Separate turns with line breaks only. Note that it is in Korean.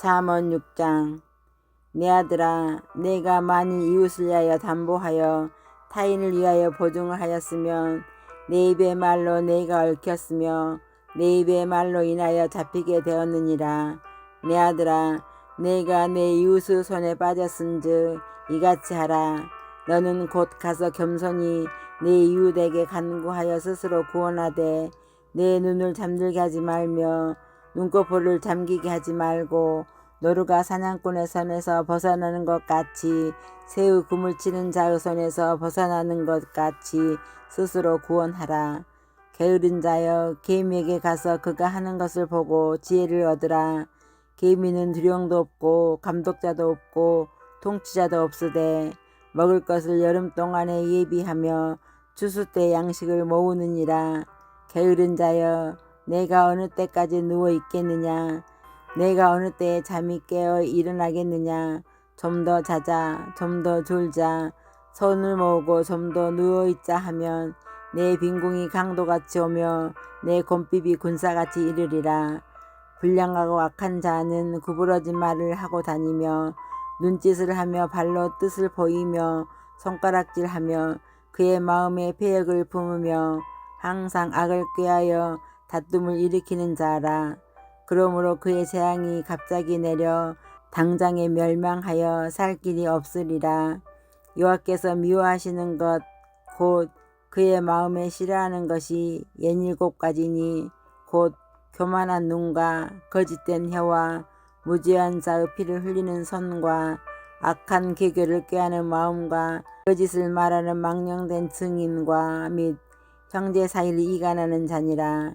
잠언 6장. 내 아들아 내가 만일 이웃을 위하여 담보하여 타인을 위하여 보증을 하였으면 내 입의 말로 내가 얽혔으며 내 입의 말로 인하여 잡히게 되었느니라. 내 아들아 내가 내 이웃의 손에 빠졌은즉 이같이 하라. 너는 곧 가서 겸손히 내 이웃에게 간구하여 스스로 구원하되 내 눈을 잠들게 하지 말며 눈꺼풀을 잠기게 하지 말고 노루가 사냥꾼의 손에서 벗어나는 것 같이 새우 그물 치는 자의 손에서 벗어나는 것 같이 스스로 구원하라. 게으른 자여 개미에게 가서 그가 하는 것을 보고 지혜를 얻으라. 개미는 두령도 없고 감독자도 없고 통치자도 없으되 먹을 것을 여름 동안에 예비하며 추수 때 양식을 모으느니라. 게으른 자여 내가 어느 때까지 누워 있겠느냐? 내가 어느 때에 잠이 깨어 일어나겠느냐? 좀 더 자자 좀 더 졸자. 손을 모으고 좀 더 누워 있자 하면 내 빈궁이 강도같이 오며 내 곰핍이 군사같이 이르리라. 불량하고 악한 자는 구부러진 말을 하고 다니며 눈짓을 하며 발로 뜻을 보이며 손가락질하며 그의 마음에 폐역을 품으며 항상 악을 꾀하여 다툼을 일으키는 자라. 그러므로 그의 재앙이 갑자기 내려 당장에 멸망하여 살 길이 없으리라. 여호와께서 미워하시는 것 곧 그의 마음에 싫어하는 것이 옛일곱 가지니 곧 교만한 눈과 거짓된 혀와 무지한 자의 피를 흘리는 손과 악한 계교를 꾀하는 마음과 거짓을 말하는 망령된 증인과 및 형제 사이를 이간하는 자니라.